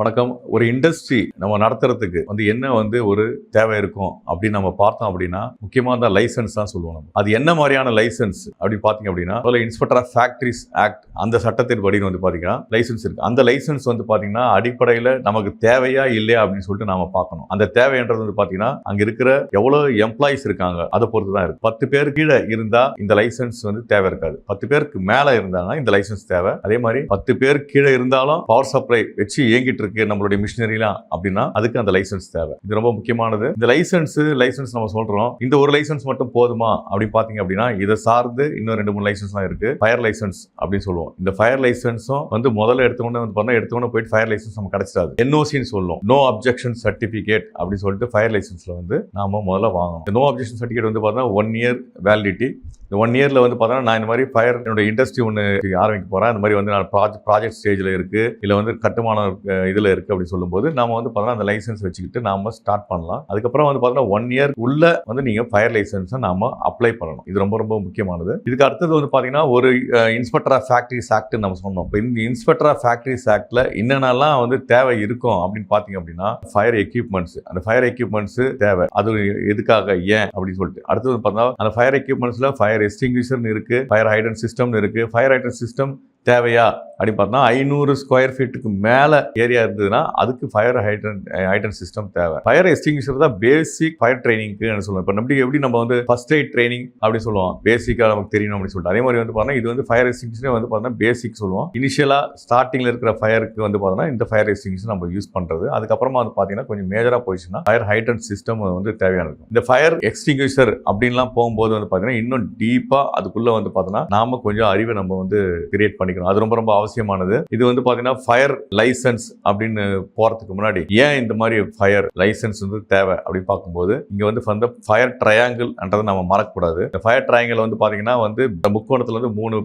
வணக்கம். ஒரு இண்டஸ்ட்ரி நம்ம நடத்துறதுக்கு வந்து என்ன வந்து ஒரு தேவை இருக்கும் அப்படின்னு நம்ம பார்த்தோம் அப்படின்னா முக்கியமாக தான் லைசன்ஸ் தான் சொல்லுவோம் நம்ம. அது என்ன மாதிரியான லைசன்ஸ் அப்படின்னு பார்த்தீங்க அப்படின்னா அதில் இன்ஸ்பெக்டர் ஆஃப் ஃபேக்ட்ரிஸ் ஆக்ட் அந்த சட்டத்தின் படி வந்து பார்த்தீங்கன்னா லைசன்ஸ் இருக்குது அந்த லைசன்ஸ் வந்து பார்த்தீங்கன்னா அடிப்படையில் நமக்கு தேவையா இல்லையா அப்படின்னு சொல்லிட்டு நாம் பார்க்கணும். அந்த தேவைன்றது வந்து பார்த்தீங்கன்னா அங்கே இருக்கிற எவ்வளோ எம்ப்ளாயிஸ் இருக்காங்க அதை பொறுத்து தான் இருக்கு. பத்து பேர் கீழே இருந்தால் இந்த லைசன்ஸ் வந்து தேவை இருக்காது. பத்து பேருக்கு மேலே இருந்தாங்கன்னா இந்த லைசன்ஸ் தேவை. அதே மாதிரி பத்து பேர் கீழே இருந்தாலும் பவர் சப்ளை வச்சு இயங்கிட்டு இருக்கு நம்மளுடைய மிஷினரிலாம் அப்படின்னா அதுக்கு அந்த லைசன்ஸ் தேவை. இது ரொம்ப முக்கியமானது. இந்த லைசன்ஸ் லைசன்ஸ் நம்ம சொல்றோம். இந்த ஒரு லைசன்ஸ் மட்டும் போதுமா அப்படின்னு பாத்தீங்க அப்படின்னா இதை சார்ந்து இன்னும் ரெண்டு மூணு லைசன்ஸ்லாம் இருக்கு. ஃபயர் லைசன்ஸ் அப்படின்னு சொல்லுவோம். இந்த ஃபயர் லைசன்ஸும் வந்து முதல்ல எடுத்தவொடனே வந்து பார்த்தா எடுத்தவொடனே போயிட்டு ஃபயர் லைசன்ஸ் நம்ம கிடைச்சிடாது. என்ஓசின்னு சொல்லுவோம் நோ அப்ஜெக்ஷன் சர்டிஃபிகேட் அப்படின்னு சொல்லிட்டு ஃபயர் லைசன்ஸ்ல வந்து நாம முதல்ல வாங்கணும். நோ அப்ஜெக்ஷன் சர்டிஃபிகேட் வந்து பார்த்தா ஒன் இயர் வேலிடிட்டி இந்த ஒன் இயரில் வந்து பார்த்தோன்னா நான் இந்த மாதிரி ஃபயர் என்னோட இண்டஸ்ட்ரி ஒன்று ஆரம்பிக்க போகிறேன் இந்த மாதிரி வந்து நான் ப்ராஜெக்ட் ப்ராஜெக்ட் ஸ்டேஜில் இருக்குது இல்லை வந்து கட்டுமான இதில் இருக்குது அப்படின்னு சொல்லும்போது நம்ம வந்து பார்த்தோன்னா அந்த லைசன்ஸ் வச்சுக்கிட்டு நாம் ஸ்டார்ட் பண்ணலாம். அதுக்கப்புறம் வந்து பார்த்தோன்னா ஒன் இயர் உள்ள வந்து நீங்கள் ஃபயர் லைசன்ஸை நாம் அப்ளை பண்ணணும். இது ரொம்ப ரொம்ப முக்கியமானது. இதுக்கு அடுத்தது வந்து பார்த்தீங்கன்னா ஒரு இன்ஸ்பெக்டர் ஆஃப் ஃபேக்ட்ரிஸ் ஆக்ட்னு நம்ம சொன்னோம். இப்போ இந்த இன்ஸ்பெக்டர் ஆஃப் ஃபேக்ட்ரிஸ் ஆக்டில் என்னென்னலாம் வந்து தேவை இருக்கும் அப்படின்னு பார்த்தீங்க அப்படின்னா ஃபயர் எக்யூப்மெண்ட்ஸ் அந்த ஃபயர் எக்யூப்மெண்ட்ஸ் தேவை. அது எதுக்காக ஏன்? அப்படின்னு சொல்லிட்டு. அடுத்தது பார்த்தா அந்த ஃபயர் எக்யூப்மெண்ட்ஸில் ஃபயர் எக்ஸ்டிங்விஷர்னு இருக்கு ஃபயர் ஹைடன் சிஸ்டம்னு இருக்கு. ஃபயர் ஹைடன் சிஸ்டம் தேவையா அப்படின்னு பார்த்தா ஐநூறு ஸ்கொயர் ஃபீட்டுக்கு மேலே ஏரியா இருந்ததுன்னா அதுக்கு ஃபயர் ஹைட்ரன் ஹைட்ரன் சிஸ்டம் தேவை. ஃபயர் எஸ்டிங்விஷர் தான் பேசிக் ஃபயர் ட்ரைனிங்க்கு சொல்லுவோம் இப்போ நம்ம எப்படி நம்ம வந்து ஃபர்ஸ்ட் எய்ட் ட்ரைனிங் அப்படி சொல்லுவோம். பேசிக்காக நமக்கு தெரியணும் அப்படின்னு சொல்லிட்டு. அதே மாதிரி வந்து பார்த்தா இது வந்து ஃபயர் எஸ்டிங்விஷரே வந்து பார்த்தா பேசிக் சொல்லுவோம். இனிஷியலாக ஸ்டார்டிங்கில் இருக்கிற ஃபயருக்கு வந்து பார்த்தோன்னா இந்த ஃபயர் எஸ்டிங்விஷர் நம்ம யூஸ் பண்ணுறது அதுக்கப்புறமா வந்து பார்த்தீங்கன்னா கொஞ்சம் மேஜராக போயிடுச்சுன்னா ஃபயர் ஹைட்ரன் சிஸ்டம் வந்து தேவையானது இந்த ஃபயர் எக்ஸ்டிங்யூஷர் அப்படின்லாம் போகும்போது வந்து பார்த்தீங்கன்னா இன்னும் டீப்பாக அதுக்குள்ளே வந்து பார்த்தோன்னா நாம கொஞ்சம் அறிவை நம்ம வந்து கிரியேட் பண்ணி பண்ணிக்கணும் அது ரொம்ப ரொம்ப அவசியமானது. இது வந்து பார்த்தீங்கன்னா ஃபயர் லைசன்ஸ் அப்படின்னு போகிறதுக்கு முன்னாடி ஏன் இந்த மாதிரி ஃபயர் லைசன்ஸ் வந்து தேவை அப்படின்னு பார்க்கும்போது இங்கே வந்து வந்து ஃபயர் ட்ரையாங்கிள்ன்றதை நம்ம மறக்கக்கூடாது. இந்த ஃபயர் ட்ரையாங்கிள் வந்து பார்த்தீங்கன்னா வந்து இந்த முக்கோணத்தில் வந்து மூணு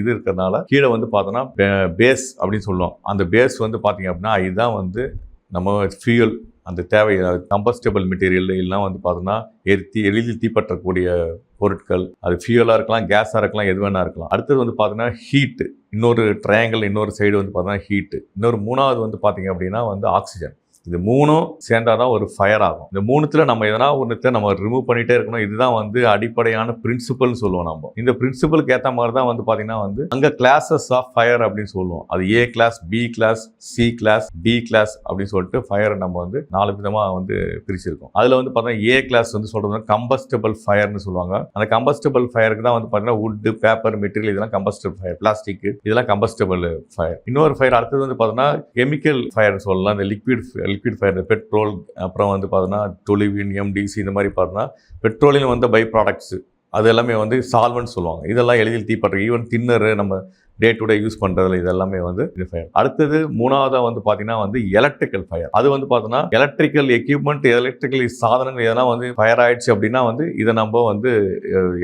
இது இருக்கிறதுனால கீழே வந்து பார்த்தோன்னா பேஸ் அப்படின்னு சொல்லுவோம். அந்த பேஸ் வந்து பார்த்தீங்க அப்படின்னா இதுதான் வந்து நம்ம ஃபியூல் அந்த தேவை கம்பஸ்டபிள் மெட்டீரியல் எல்லாம் வந்து பார்த்தோன்னா எரித்தி எளிதில் தீப்பற்றக்கூடிய பொருட்கள் அது ஃபியூலாக இருக்கலாம் கேஸாக இருக்கலாம் எது வேணா இருக்கலாம். அடுத்தது வந்து பார்த்தீங்கன்னா ஹீட்டு இன்னொரு ட்ரையாங்கிள் இன்னொரு சைடு வந்து பார்த்தீங்கன்னா ஹீட்டு இன்னொரு மூணாவது வந்து பார்த்தீங்க அப்படின்னா வந்து ஆக்சிஜன் இது மூணும் சேர்ந்தால் தான் ஒரு ஃபயர் ஆகும். இந்த மூணுத்தில் நம்ம எதனா ஒன்றுத்த நம்ம ரிமூவ் பண்ணிகிட்டே இருக்கணும். இதுதான் வந்து அடிப்படையான பிரின்சிபல்னு சொல்லுவோம் நம்ம. இந்த பிரின்சிபலுக்கு ஏற்ற மாதிரி தான் வந்து பார்த்தீங்கன்னா வந்து அங்கே கிளாஸஸ் ஆஃப் ஃபயர் அப்படின்னு சொல்லுவோம். அது A class B class C class D class அப்படின்னு சொல்லிட்டு ஃபயர் நம்ம வந்து நாலு விதமாக வந்து பிரிச்சிருக்கோம். அதில் வந்து பார்த்தீங்கன்னா ஏ கிளாஸ் வந்து சொல்கிறது கம்பஸ்டபிள் ஃபயர்னு சொல்லுவாங்க. அந்த கம்பஸ்டபிள் ஃபயருக்கு தான் வந்து பார்த்தீங்கன்னா வுட்டு பேப்பர் மெட்டீரியல் இதெல்லாம் கம்பஸ்டபிள் ஃபயர் பிளாஸ்டிக் இதெல்லாம் கம்பஸ்டபிள் ஃபயர் இன்னொரு ஃபயர் அடுத்தது வந்து பார்த்தீங்கன்னா கெமிக்கல் ஃபயர்னு சொல்லலாம். இந்த லிக்விட் லிக்விட் ஃபயர் பெட்ரோல் அப்புறம் வந்து பார்த்தோன்னா டொலிவின் எம்டிசி இந்த மாதிரி பார்த்தோன்னா பெட்ரோலில் வந்த பை ப்ராடக்ட்ஸு. அது எல்லாமே வந்து சால்வன்ட் சொல்லுவாங்க. இதெல்லாம் எளிதில் தீப்பற்ற ஈவன் தின்னர் நம்ம டே டு டே யூஸ் பண்ணுறதுல இதெல்லாமே வந்து இது ஃபயர் அடுத்தது மூணாவதாக வந்து பார்த்தீங்கன்னா வந்து எலக்ட்ரிக்கல் ஃபயர் அது வந்து பார்த்தோன்னா எலக்ட்ரிக்கல் எக்யூப்மெண்ட் எலக்ட்ரிக்கல் சாதனங்கள் எதனா வந்து ஃபயர் ஆயிடுச்சு அப்படின்னா வந்து இதை நம்ம வந்து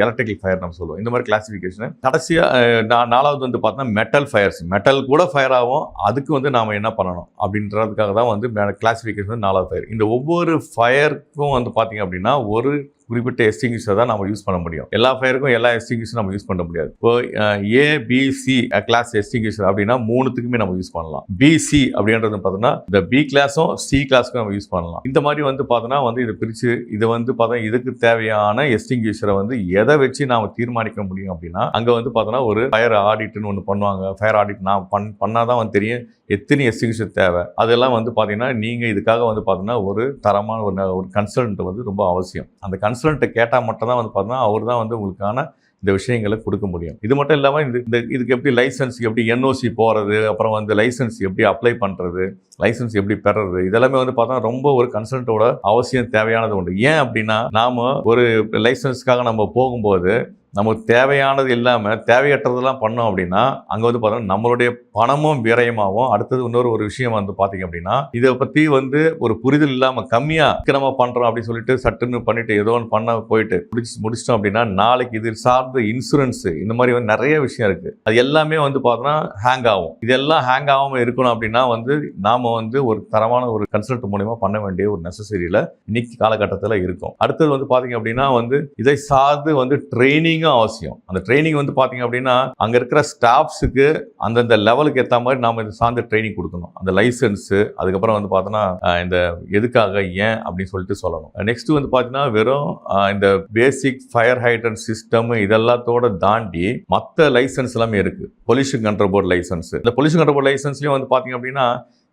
எலக்ட்ரிக்கல் ஃபயர் நம்ம சொல்லுவோம். இந்த மாதிரி கிளாசிஃபிகேஷன் கடைசியாக நான் நாலாவது வந்து பார்த்தோன்னா மெட்டல் ஃபயர்ஸ் மெட்டல் கூட ஃபயர் ஆகும். அதுக்கு வந்து நாம் என்ன பண்ணணும்? அப்படின்றதுக்காக தான் வந்து கிளாசிஃபிகேஷன் நாலாவது ஃபயர் இந்த ஒவ்வொரு ஃபயருக்கும் வந்து பார்த்தீங்க அப்படின்னா ஒரு குறிப்பிட்ட எஸ்டிங்யூஷர் தான் நம்ம யூஸ் பண்ண முடியும். எல்லா ஃபயருக்கும் எல்லா எஸ்டிங்யூஷர் நம்ம யூஸ் பண்ண முடியாது. இப்போ ஏபிசி கிளாஸ் எஸ்டிங்யூஷர் அப்படின்னா மூணுத்துக்குமே நம்ம யூஸ் பண்ணலாம். பிசி அப்படின்றது பார்த்தோம்னா இந்த பி கிளாஸும் சி கிளாஸ்க்கும் நம்ம யூஸ் பண்ணலாம். இந்த மாதிரி வந்து பார்த்தோன்னா வந்து இதை பிரித்து இதை வந்து பார்த்தா இதுக்கு தேவையான எஸ்டிங்யூஷரை வந்து எதை வச்சு நாம் தீர்மானிக்க முடியும் அப்படின்னா அங்கே வந்து பார்த்தோன்னா ஒரு ஃபயர் ஆடிட்னு ஒன்று பண்ணுவாங்க. ஃபயர் ஆடிட் நான் பண் பண்ணால் தான் வந்து தெரியும் எத்தனை எஸ்டிங்யூஷர் தேவை. அதெல்லாம் வந்து பார்த்தீங்கன்னா நீங்கள் இதுக்காக வந்து பார்த்தீங்கன்னா ஒரு தரமான ஒரு ஒரு கன்சல்ட் வந்து ரொம்ப அவசியம். அந்த கன்சல்ட்டை கேட்டால் மட்டும்தான் வந்து பார்த்தோன்னா அவர் தான் வந்து உங்களுக்கான இந்த விஷயங்களை கொடுக்க முடியும். இது மட்டும் இல்லாமல் இந்த இந்த இதுக்கு எப்படி லைசன்ஸ் எப்படி என்ஓசி போகிறது அப்புறம் வந்து லைசன்ஸ் எப்படி அப்ளை பண்ணுறது லைசன்ஸ் எப்படி பெறது இதெல்லாமே வந்து பார்த்தா ரொம்ப ஒரு கன்சல்ட்டோட அவசியம் தேவையானது உண்டு. ஏன் அப்படின்னா நாம் ஒரு லைசன்ஸ்க்காக நம்ம போகும்போது நமக்கு தேவையானது இல்லாமல் தேவையற்றதெல்லாம் பண்ணோம் அப்படின்னா அங்கே வந்து பார்த்தோம்னா நம்மளுடைய பணமும் விரயமாகும் அடுத்தது இன்னொரு ஒரு விஷயம் வந்து பார்த்தீங்க அப்படின்னா இதை பற்றி வந்து ஒரு புரிதல் இல்லாமல் கம்மியாக நம்ம பண்ணுறோம் அப்படின்னு சொல்லிட்டு சட்டுன்னு பண்ணிட்டு ஏதோ ஒன்று பண்ண போயிட்டு முடிச்சு முடிச்சிட்டோம் அப்படின்னா நாளைக்கு இது சார்ந்த இன்சூரன்ஸு இந்த மாதிரி வந்து நிறைய விஷயம் இருக்குது அது எல்லாமே வந்து பார்த்தோன்னா ஹேங் ஆகும். இதெல்லாம் ஹேங் ஆகாமல் இருக்கணும் அப்படின்னா வந்து நாம் வந்து ஒரு தரமான ஒரு கன்சல்ட் மூலயமா பண்ண வேண்டிய ஒரு நெசசரியில் இன்னைக்கு காலகட்டத்தில் இருக்கும். அடுத்தது வந்து பார்த்தீங்க அப்படின்னா வந்து இதை சார்ந்து வந்து ட்ரைனிங் ட்ரைனிங்கும் அவசியம். அந்த ட்ரைனிங் வந்து பார்த்தீங்க அப்படின்னா அங்கே இருக்கிற ஸ்டாஃப்ஸுக்கு அந்தந்த லெவலுக்கு ஏற்ற மாதிரி நாம் இது சார்ந்த ட்ரைனிங் கொடுக்கணும். அந்த லைசன்ஸு அதுக்கப்புறம் வந்து பார்த்தோன்னா இந்த எதுக்காக ஏன் அப்படின்னு சொல்லிட்டு சொல்லணும். நெக்ஸ்ட் வந்து பார்த்தீங்கன்னா வெறும் இந்த பேசிக் ஃபயர் ஹைட்ரன் சிஸ்டம் இதெல்லாத்தோட தாண்டி மற்ற லைசன்ஸ் எல்லாமே இருக்குது பொல்யூஷன் கண்ட்ரோல் போர்டு லைசன்ஸ் இந்த பொல்யூஷன் கண்ட்ரோல் போர்டு லைசன்ஸ்லேயும் வந்து பார்த்தீங்க அப்படின்னா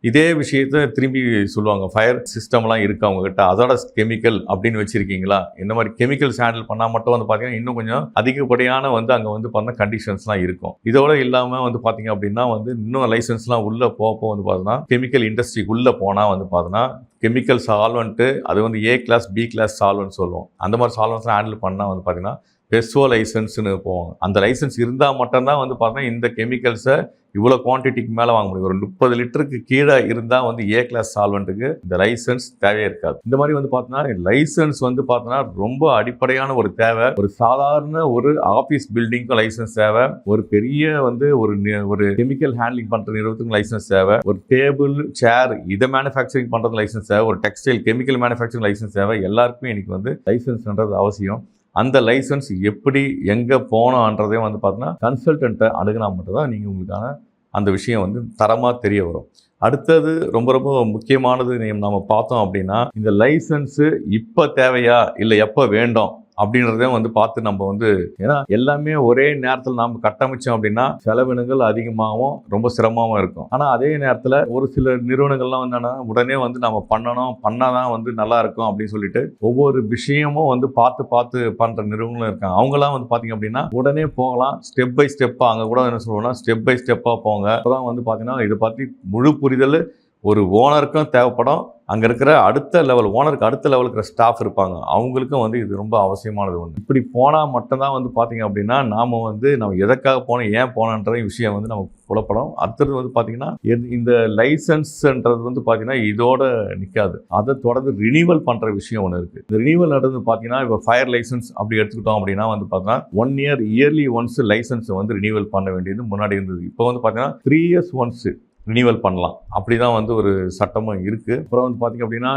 இதே விஷயத்த திரும்பி சொல்லுவாங்க. ஃபயர் சிஸ்டம்லாம் இருக்குது அவங்கக்கிட்ட அதோட கெமிக்கல் அப்படின்னு வச்சுருக்கீங்களா? இந்த மாதிரி கெமிக்கல்ஸ் ஹேண்டில் பண்ணால் மட்டும் வந்து பார்த்தீங்கன்னா இன்னும் கொஞ்சம் அதிகப்படியான வந்து அங்கே வந்து பண்ண கண்டிஷன்ஸ்லாம் இருக்கும். இதோட இல்லாமல் வந்து பார்த்தீங்க அப்படின்னா வந்து இன்னும் லைசன்ஸ்லாம் உள்ளே போக வந்து பார்த்தோன்னா கெமிக்கல் இண்டஸ்ட்ரிக்குள்ளே போனால் வந்து பார்த்தோன்னா கெமிக்கல் சால்வெண்ட்டு அது வந்து A class B class solvent சொல்லுவோம். அந்த மாதிரி சால்வெண்ட்ஸ்லாம் ஹேண்டில் பண்ணால் வந்து பார்த்தீங்கன்னா பெஸ்வோ லைசன்ஸ்னு போவாங்க. அந்த லைசன்ஸ் இருந்தால் மட்டும்தான் வந்து பார்த்தீங்கன்னா இந்த கெமிக்கல்ஸை இவ்வளோ குவான்டிட்டிக்கு மேலே வாங்க முடியும். ஒரு முப்பது லிட்டருக்கு கீழே இருந்தால் வந்து ஏ கிளாஸ் சால்வெண்ட்டுக்கு இந்த லைசன்ஸ் தேவையே இருக்காது. இந்த மாதிரி வந்து பார்த்தீங்கன்னா லைசன்ஸ் வந்து பார்த்தோன்னா ரொம்ப அடிப்படையான ஒரு தேவை. ஒரு சாதாரண ஒரு ஆஃபீஸ் பில்டிங்க்கும் லைசன்ஸ் தேவை. ஒரு பெரிய வந்து ஒரு நி- ஒரு கெமிக்கல் ஹேண்ட்லிங் பண்ணுற நிறுவனத்துக்கும் லைசன்ஸ் தேவை. ஒரு டேபிள் சேர் இதை மேனுஃபேக்சரிங் பண்ணுறது லைசன்ஸ் தேவை. ஒரு டெக்ஸ்டைல் கெமிக்கல் மேனுஃபேக்சரிங் லைசன்ஸ் தேவை. எல்லாருக்குமே இன்னைக்கு வந்து லைசன்ஸ்ன்றது அவசியம். அந்த லைசன்ஸ் எப்படி எங்கே போனோன்றதே வந்து பார்த்தீங்கன்னா கன்சல்டண்ட்டை அணுகுனா மட்டும்தான் நீங்கள் உங்களுக்கான அந்த விஷயம் வந்து தரமாக தெரிய வரும். அடுத்தது ரொம்ப ரொம்ப முக்கியமானது நம்ம பார்த்தோம் அப்படின்னா இந்த லைசன்ஸு இப்போ தேவையா இல்லை எப்போ வேண்டும்? அப்படின்றத வந்து பார்த்து நம்ம வந்து ஏன்னா எல்லாமே ஒரே நேரத்தில் நாம் கட்டமைச்சோம் அப்படின்னா செலவினங்கள் அதிகமாகவும் ரொம்ப சிரமமாகவும் இருக்கும். ஆனால் அதே நேரத்தில் ஒரு சில நிறுவனங்கள்லாம் வந்து உடனே வந்து நம்ம பண்ணணும் பண்ணாதான் வந்து நல்லா இருக்கும் அப்படின்னு சொல்லிட்டு ஒவ்வொரு விஷயமும் வந்து பார்த்து பார்த்து பண்ணுற நிறுவனங்களும் இருக்காங்க. அவங்களாம் வந்து பார்த்தீங்க அப்படின்னா உடனே போகலாம் ஸ்டெப் பை ஸ்டெப்பாக அங்கே கூட என்ன சொல்லுவோம்னா ஸ்டெப் பை ஸ்டெப்பாக போங்க. அப்பதான் வந்து பார்த்தீங்கன்னா இதை பற்றி முழு புரிதல் ஒரு ஓனருக்கும் தேவைப்படும். அங்கே இருக்கிற அடுத்த லெவல் ஓனருக்கு அடுத்த லெவலுக்கு இருக்கிற ஸ்டாஃப் இருப்பாங்க. அவங்களுக்கும் வந்து இது ரொம்ப அவசியமானது ஒன்று இப்படி போனால் மட்டும்தான் வந்து பார்த்தீங்க அப்படின்னா நாம் வந்து நம்ம எதற்காக போனோம் ஏன் போனோன்ற விஷயம் வந்து நமக்கு புலப்படும். அடுத்தது வந்து பார்த்திங்கன்னா இந்த லைசன்ஸ்ன்றது வந்து பார்த்திங்கன்னா இதோட நிற்காது அதை தொடர்ந்து ரினியூவல் பண்ணுற விஷயம் ஒன்று இருக்குது இந்த ரினியூவல் நடந்து பார்த்திங்கன்னா இப்போ ஃபயர் லைசன்ஸ் அப்படி எடுத்துக்கிட்டோம் அப்படின்னா வந்து பார்த்தீங்கன்னா ஒன் இயர் இயர்லி ஒன்ஸ் லைசன்ஸை வந்து ரினியூவல் பண்ண வேண்டியது முன்னாடி இருந்தது. இப்போ வந்து பார்த்தீங்கன்னா த்ரீ இயர்ஸ் ஒன்ஸு ரினியூவல் பண்ணலாம். அப்படி தான் வந்து ஒரு சட்டமும் இருக்குது அப்புறம் வந்து பார்த்திங்க அப்படின்னா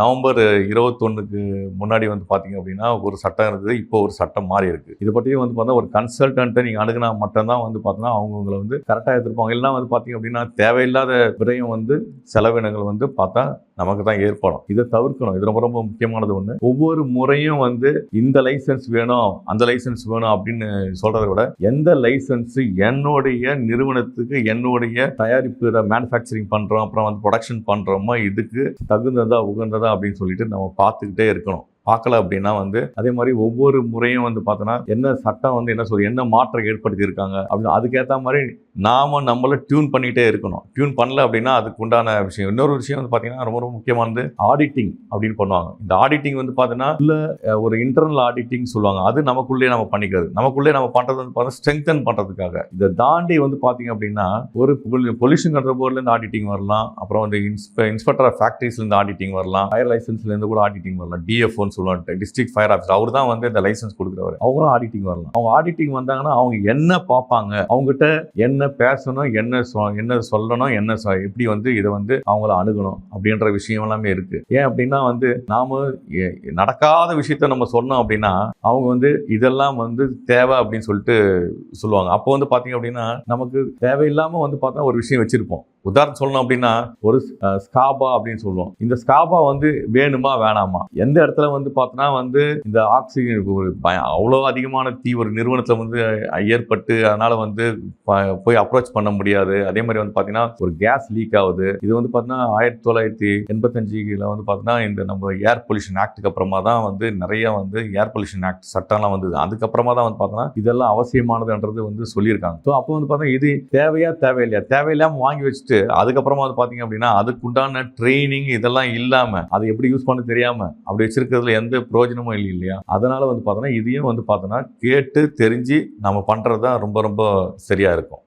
நவம்பர் இருபத்தொன்னுக்கு முன்னாடி வந்து பார்த்திங்க அப்படின்னா ஒரு சட்டம் இருந்தது. இப்போ ஒரு சட்டம் மாறி இருக்குது இதை பற்றியும் வந்து பார்த்தா ஒரு கன்சல்டன்ட்டை நீங்கள் அணுகுனா மட்டும்தான் வந்து பார்த்தோன்னா அவங்கவுங்களை வந்து கரெக்டாக எடுத்துருப்பாங்க. இல்லைனா வந்து பார்த்திங்க அப்படின்னா தேவையில்லாத விரையும் வந்து செலவினங்கள் வந்து பார்த்தா நமக்கு தான் ஏற்படும். இதை தவிர்க்கணும். இது ரொம்ப ரொம்ப முக்கியமானது ஒன்று ஒவ்வொரு முறையும் வந்து இந்த லைசன்ஸ் வேணும் அந்த லைசன்ஸ் வேணும் அப்படின்னு சொல்கிறத விட எந்த லைசன்ஸ் என்னுடைய நிறுவனத்துக்கு என்னுடைய தயாரிப்பு மேனுஃபேக்சரிங் பண்ணுறோம் அப்புறம் வந்து ப்ரொடக்ஷன் பண்ணுறோமோ இதுக்கு தகுந்ததா உகந்ததா அப்படின்னு சொல்லிட்டு நம்ம பார்த்துக்கிட்டே இருக்கணும். பார்க்கல அப்படின்னா வந்து அதே மாதிரி ஒவ்வொரு முறையும் வந்து பார்த்தோன்னா என்ன சட்டம் வந்து என்ன சொல்லி என்ன மாற்றம் ஏற்படுத்தி இருக்காங்க அப்படின்னு அதுக்கேற்ற மாதிரி நாம நம்மளை டியூன் பண்ணிகிட்டே இருக்கணும். டியூன் பண்ணல அப்படின்னா அதுக்கு உண்டான விஷயம். இன்னொரு விஷயம் வந்து பார்த்தீங்கன்னா ரொம்ப ரொம்ப முக்கியமானது ஆடிட்டிங் அப்படின்னு பண்ணுவாங்க. இந்த ஆடிட்டிங் வந்து பார்த்தீங்கன்னா இல்லை ஒரு இன்டர்னல் ஆடிட்டிங் சொல்லுவாங்க. அது நமக்குள்ளே நம்ம பண்ணிக்கிறது. நமக்குள்ளே நம்ம பண்ணுறது வந்து பார்த்தா ஸ்ட்ரெங்தன் பண்ணுறதுக்காக இதை தாண்டி வந்து பார்த்தீங்க அப்படின்னா ஒரு பொல்யூஷன் கண்ட்ரோல் போர்ட்லேருந்து ஆடிட்டிங் வரலாம். அப்புறம் வந்து இன்ஸ்பெ இன்ஸ்பெக்டர் ஆஃப் ஃபேக்ட்ரிஸ்லேருந்து ஆடிட்டிங் வரலாம். ஃபயர் லைசன்ஸ்லேருந்து கூட ஆடிட்டிங் வரலாம். டிஎஃப்ஓன்னு சொல்லுவான்ட்டு டிஸ்ட்ரிக்ட் ஃபயர் ஆஃபீஸர் அவர் தான் வந்து இந்த லைசன்ஸ் கொடுக்குறவர். அவங்களும் ஆடிட்டிங் வரலாம். அவங்க ஆடிட்டிங் வந்தாங்கன்னா அவங்க என்ன பார்ப்பாங்க? அவங்ககிட்ட என்ன பேசணும் என்ன சொ- என்ன சொல்லணும் என்ன சொ- எப்படி வந்து இதை வந்து அவங்கள அணுகணும் அப்படின்ற விஷயம் எல்லாமே இருக்கு. ஏன் அப்படின்னா வந்து நாம நடக்காத விஷயத்த நம்ம சொன்னோம் அப்படின்னா அவங்க வந்து இதெல்லாம் வந்து தேவை அப்படின்னு சொல்லிட்டு சொல்லுவாங்க. அப்போ வந்து பார்த்தீங்க அப்படின்னா நமக்கு தேவையில்லாமல் வந்து பார்த்தா ஒரு விஷயம் வச்சிருப்போம். உதாரணம் சொல்லணும் அப்படின்னா ஒரு ஸ்காபா அப்படின்னு சொல்லுவோம். இந்த ஸ்காபா வந்து வேணுமா வேணாமா? எந்த இடத்துல வந்து பார்த்தோன்னா வந்து இந்த ஆக்சிஜன் ஒரு பய அவ்வளோ அதிகமான தீ ஒரு நிறுவனத்தில் வந்து ஏற்பட்டு அதனால் வந்து ப- போய் அப்ரோச் பண்ண முடியாது. அதே மாதிரி வந்து பார்த்தீங்கன்னா ஒரு கேஸ் லீக் ஆகுது. இது வந்து பார்த்தீங்கன்னா ஆயிரத்தி தொள்ளாயிரத்தி எண்பத்தஞ்சில் வந்து பார்த்தீங்கன்னா இந்த நம்ம ஏர் பொல்யூஷன் ஆக்டுக்கு அப்புறமா தான் வந்து நிறைய வந்து ஏர் பொல்யூஷன் ஆக்ட் சட்டம்லாம் வந்தது. அதுக்கப்புறமா தான் வந்து பார்த்தோன்னா இதெல்லாம் அவசியமானதுன்றது வந்து சொல்லியிருக்காங்க. ஸோ அப்போ வந்து பார்த்தீங்கன்னா இது தேவையா தேவையில்லையா? தேவையில்லாமல் வாங்கி வச்சு வச்சுட்டு அதுக்கப்புறமா வந்து பார்த்தீங்க அப்படின்னா அதுக்குண்டான ட்ரைனிங் இதெல்லாம் இல்லாமல் அதை எப்படி யூஸ் பண்ண தெரியாமல் அப்படி வச்சிருக்கிறதுல எந்த பிரயோஜனமும் இல்லை இல்லையா? அதனால் வந்து பார்த்தோன்னா இதையும் வந்து பார்த்தோன்னா கேட்டு தெரிஞ்சு நம்ம பண்ணுறது தான் ரொம்ப ரொம்ப சரியாக இருக்கும்.